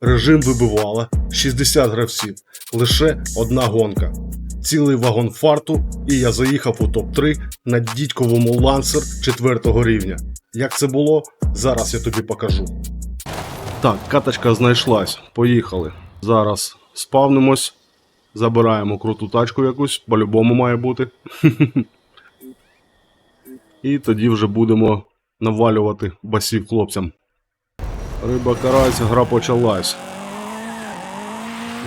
Режим вибивала 60 гравців, лише одна гонка. Цілий вагон фарту, і я заїхав у топ-3 на дідьковому лансер 4 рівня. Як це було, зараз я тобі покажу. Так, каточка знайшлась. Поїхали. Зараз спавнимось, забираємо круту тачку якусь, по-любому має бути. І тоді вже будемо навалювати басів хлопцям. Риба карась, гра почалась.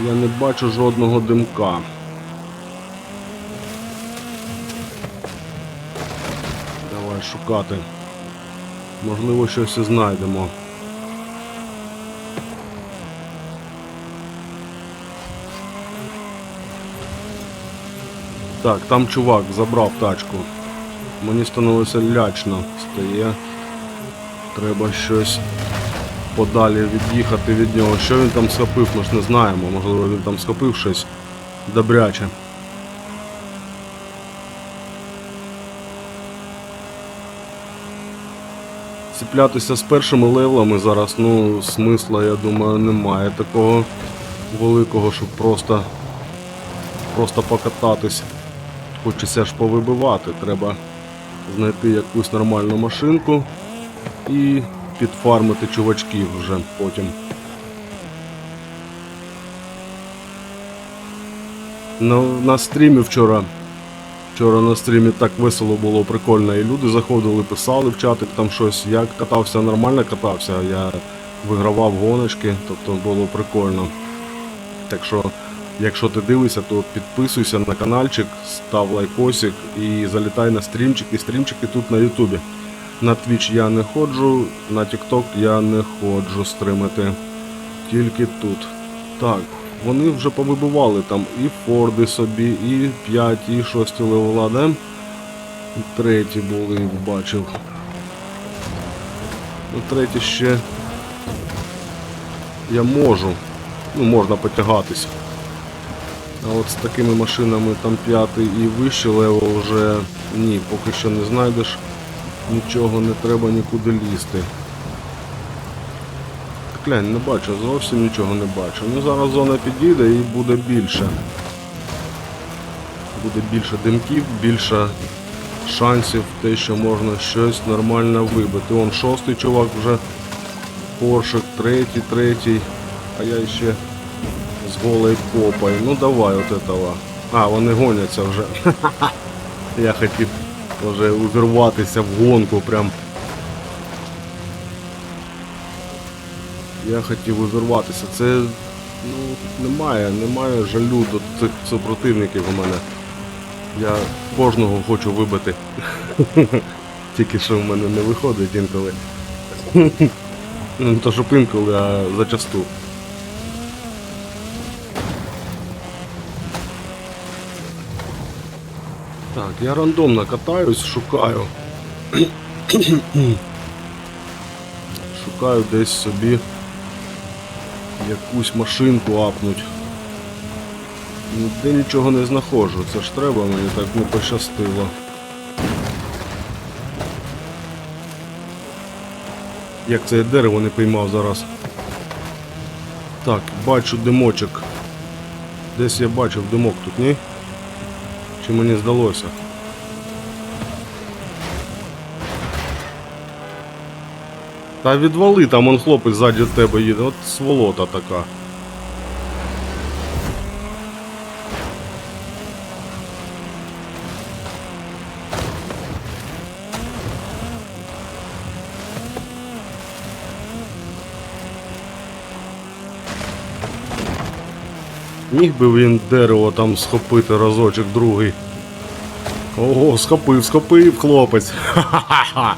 Я не бачу жодного димка. Давай шукати. Можливо, щось і знайдемо. Так, там чувак забрав тачку. Мені становиться лячно стає. Треба щось подалі від'їхати від нього. Що він там схопив, ми ж не знаємо. Можливо, він там схопив щось добряче. Цеплятися з першими левелами зараз, ну, смисла, я думаю, немає такого великого, щоб просто, просто покататись. Хочеться ж повибивати. Треба знайти якусь нормальну машинку і підфармити чувачків вже потім. На, на стрімі вчора. Вчора на стрімі так весело було, прикольно. І люди заходили, писали в чатик там щось. Я катався нормально катався, я вигравав гоночки, тобто було прикольно. Так що, якщо ти дивишся, то підписуйся на каналчик, став лайкосик і залітай на стрімчики. Стрімчики тут на Ютубі. На Twitch я не ходжу, на TikTok я не ходжу стримити. Тільки тут. Так, вони вже повибивали там і Форди собі, і 5, і 6 левела, да? Треті були, бачив. Ну, треті ще я можу. Ну, можна потягатись. А от з такими машинами там п'ятий і вище левел вже ні, поки що не знайдеш. Нічого не треба нікуди лізти. Глянь, не бачу, зовсім нічого не бачу. Ну зараз зона підійде і буде більше. Буде більше димків, більше шансів те, що можна щось нормально вибити. Он шостий чувак вже Поршик, третій, третій, а я ще з голою попою. Ну давай от этого. А, вони гоняться вже. Я хотів вже увірватися в гонку прям. Я хотів увірватися. Це ну, немає, немає жалю до цих супротивників у мене. Я кожного хочу вибити. Тільки що в мене не виходить інколи. Ну, не то, щоб інколи, а зачасту. Так, я рандомно катаюсь, шукаю. шукаю десь собі якусь машинку апнуть. Ніде нічого не знаходжу, це ж треба, мені так не пощастило. Як це я дерево не піймав зараз. Так, бачу димочок. Десь я бачив димок тут, ні? Чи мені здалося? Та відвали, там он хлопець ззаді тебе їде, от сволота така. Міг би він дерево там схопити разочок другий. Ого, схопив, схопив, хлопець. Ха-ха-ха.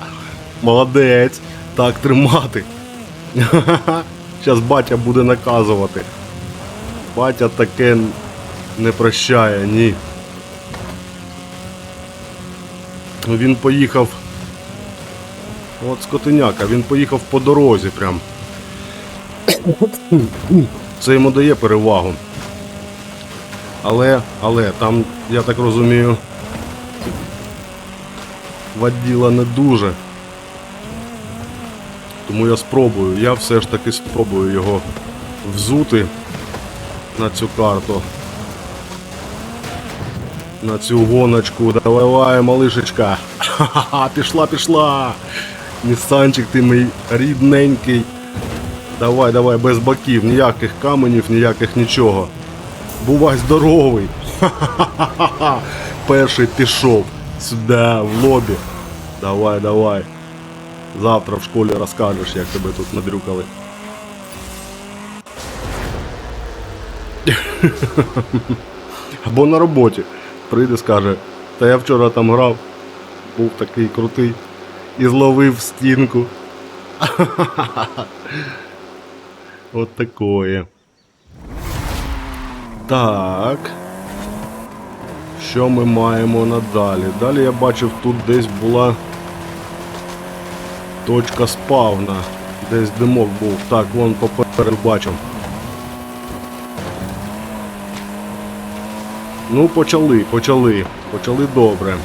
Молодець. Так тримати. Зараз батя буде наказувати. Батя таке не прощає, ні. Він поїхав. От скотиняка, він поїхав по дорозі прям. Це йому дає перевагу. Але, але, там, я так розумію, воділа не дуже. Тому я спробую, я все ж таки спробую його взути на цю карту. На цю гоночку. Давай, малишечка. Ха-ха-ха, пішла, пішла. Нісанчик ти мій рідненький. Давай, давай, без боків, ніяких каменів, ніяких нічого. Бувай здоровий. Ха-ха-ха. Перший пішов. Сюди, в лобі. Давай, давай. Завтра в школі розкажеш, як тебе тут надрюкали. Або на роботі. Прийде, скаже, та я вчора там грав, був такий крутий і зловив стінку. От такое. Так. Що ми маємо надалі? Далі я бачив, тут десь була точка спавна. Десь димок був. Так, вон попереду бачив. Ну, почали, почали. Почали добре.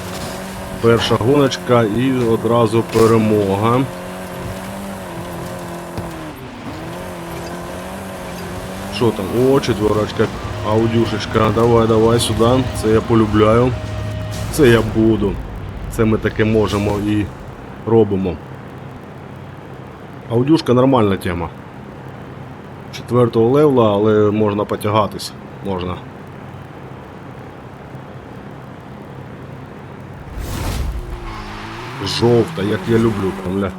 Перша гоночка і одразу перемога. Що там? О, четверочка. Аудюшечка. Давай, давай сюди. Це я полюбляю. Це я буду. Це ми таке можемо і робимо. Аудюшка нормальна тема. Четвертого левла, але можна потягатись. Можна. Жовта, як я люблю, там, ля.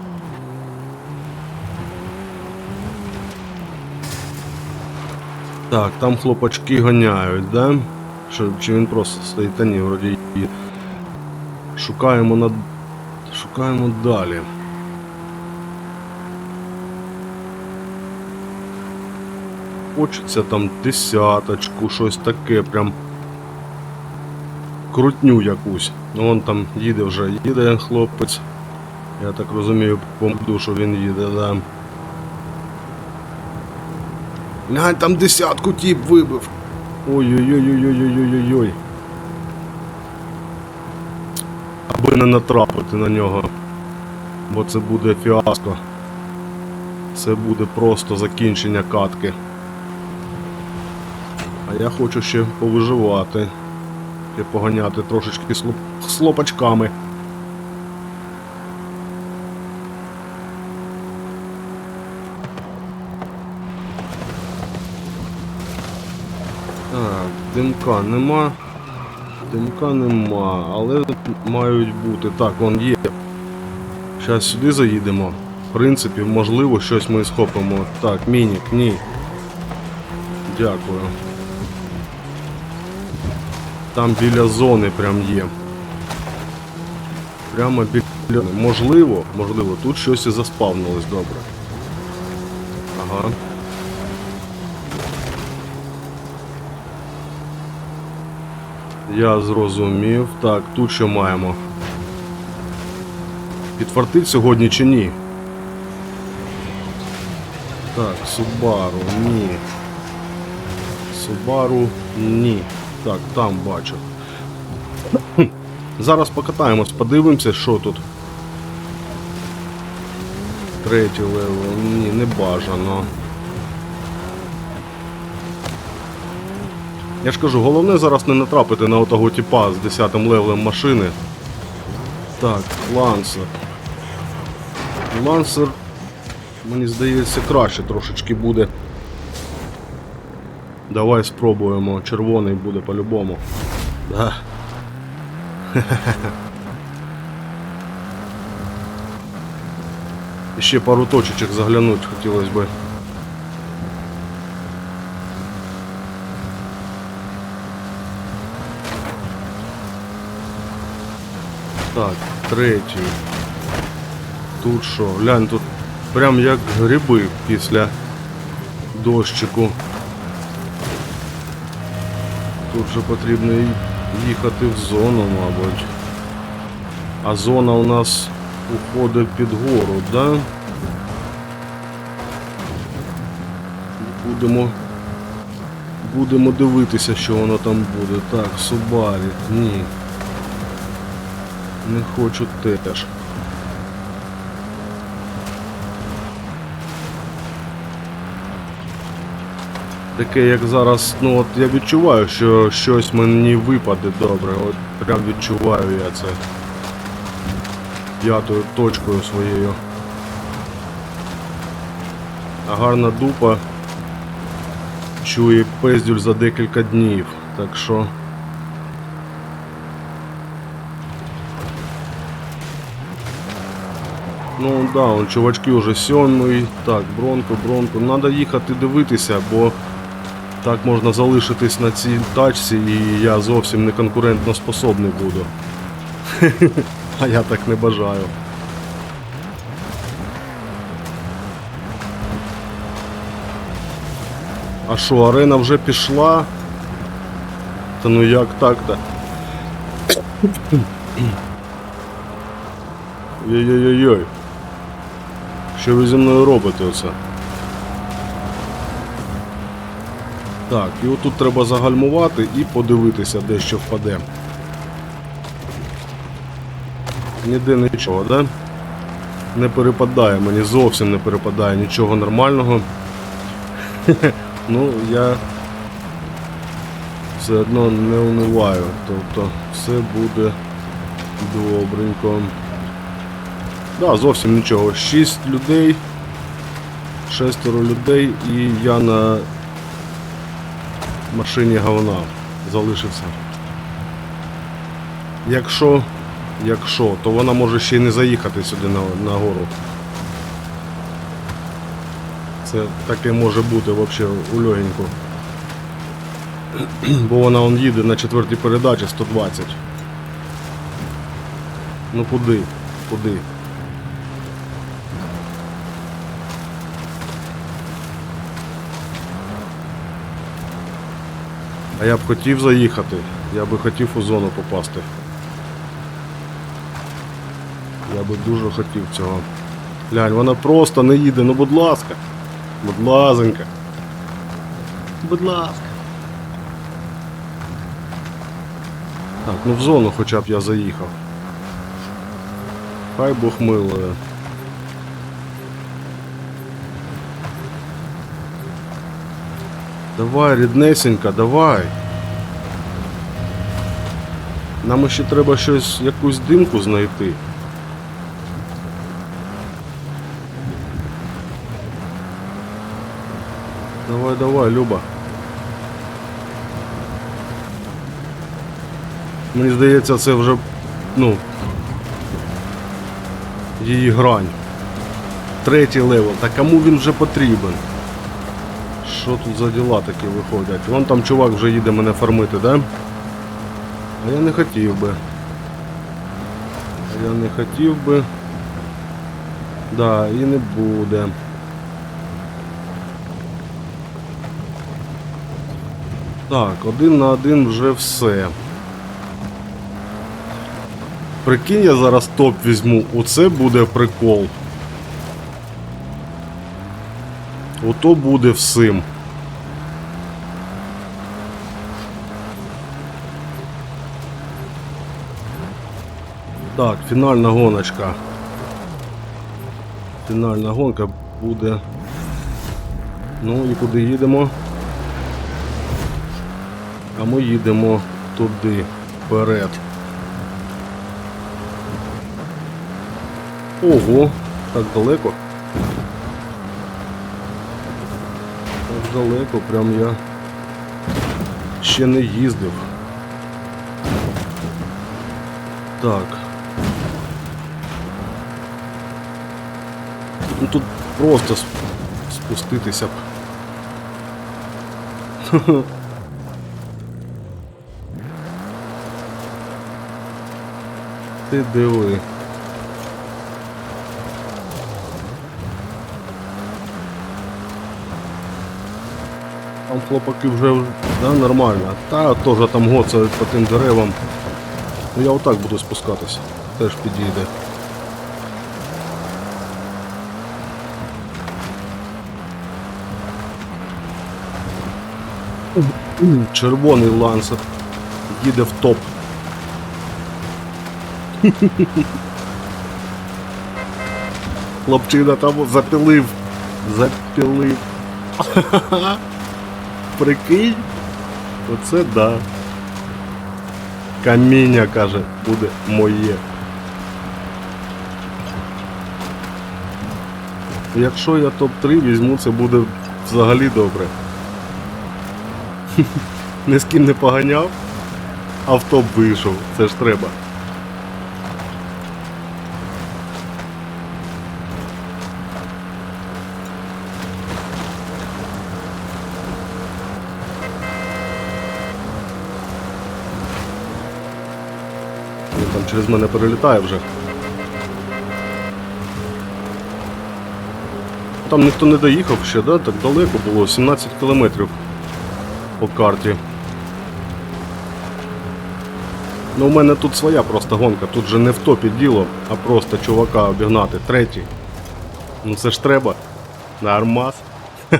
Так, там хлопачки ганяють, да? Що, чи він просто стоїть? Та ні, вроді і. Шукаємо над. Шукаємо далі. Хочеться там десяточку, щось таке, прям крутню якусь. Ну вон там їде вже, їде хлопець. Я так розумію, по душу він їде, да. Глянь, там десятку тіп вибив. Ой-ой-ой-ой-ой-ой-ой-ой. Аби не натрапити на нього. Бо це буде фіаско. Це буде просто закінчення катки. А я хочу ще повиживати. І поганяти трошечки слоп... слопачками. Димка нема. Димка нема, але мають бути. Так, вон є. Зараз сюди заїдемо. В принципі, можливо, щось ми схопимо. Так, мінік, ні. Дякую. Там біля зони прям є. Прямо біля. Можливо, можливо, тут щось і заспавнилось добре. Ага. Я зрозумів. Так, тут що маємо? Підфартить сьогодні чи ні? Так, Субару, ні. Субару, ні. Так, там бачу. Зараз покатаємось, подивимося, що тут. Третій левел, ні, не бажано. Я ж кажу, головне зараз не натрапити на отого типа з 10 левелем машини. Так, лансер. Лансер, мені здається, краще трошечки буде. Давай спробуємо. Червоний буде по-любому. Да. Ще пару точечок заглянуть хотілося би. Так, третій. Тут що? Глянь, тут прям як гриби після дощику. Тут же потрібно їхати в зону, мабуть. А зона у нас уходить під гору, да? Будемо. Будемо дивитися, що воно там буде. Так, Субарі, ні. Не хочу теж. Таке, як зараз, ну от я відчуваю, що щось мені випаде добре. От прям відчуваю я це п'ятою точкою своєю. А гарна дупа чує пиздюль за декілька днів. Так що. Ну да, он чувачки вже сьомий. Так, бронко, бронко. Надо їхати дивитися, бо так можна залишитись на цій тачці і я зовсім не конкурентно способний буду. А я так не бажаю. А що, арена вже пішла? Та ну як так-то? Йой-йой-йой. Що ви зі мною робите оце? Так, і отут треба загальмувати і подивитися, де що впаде. Ніде нічого, да? Не перепадає, мені зовсім не перепадає нічого нормального. ну, я все одно не униваю. Тобто все буде добренько. Да, зовсім нічого. Шість людей, шестеро людей і я на машині говна залишився. Якщо, якщо, то вона може ще й не заїхати сюди на, на гору. Це таке може бути взагалі у легеньку. Бо вона он їде на четвертій передачі 120. Ну куди? Куди? А я б хотів заїхати, я би хотів у зону попасти. Я би дуже хотів цього. Глянь, вона просто не їде, ну будь ласка. Будь лазенька. Будь ласка. Так, ну в зону хоча б я заїхав. Хай Бог милує. Давай, ріднесенька, давай. Нам ще треба щось, якусь димку знайти. Давай, давай, Люба. Мені здається, це вже, ну, її грань. Третій левел. Та кому він вже потрібен? Що тут за діла такі виходять? Вон там чувак вже їде мене фармити, да? А я не хотів би. Я не хотів би. Да, і не буде. Так, один на один вже все. Прикинь, я зараз топ візьму. Оце буде прикол. Ото буде всім. Так, фінальна гоночка. Фінальна гонка буде. Ну і куди їдемо? А ми їдемо туди, вперед. Ого, так далеко. Так далеко, прям я ще не їздив. Так. Ну тут просто спуститися б. Ти диви. Там хлопаки вже да, нормально. Та теж там гоцають по тим деревам. Ну я отак буду спускатися. Теж підійде. Червоний лансер їде в топ. Хлопчина там запилив. Запилив. Прикинь? Оце да. Каміння, каже, буде моє. Якщо я топ-3 візьму, це буде взагалі добре. Ні з ким не поганяв, а в вийшов. Це ж треба. Там через мене перелітає вже. Там ніхто не доїхав ще, да? Так далеко було, 17 кілометрів по карті. Ну, у мене тут своя просто гонка, тут же не в топі діло, а просто чувака обігнати. Третій. Ну це ж треба. Нормас.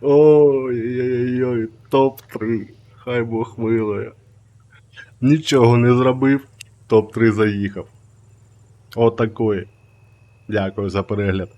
Ой-ой-ой, топ-3. Хай Бог милує. Нічого не зробив, топ-3 заїхав. Отакої. Дякую за перегляд.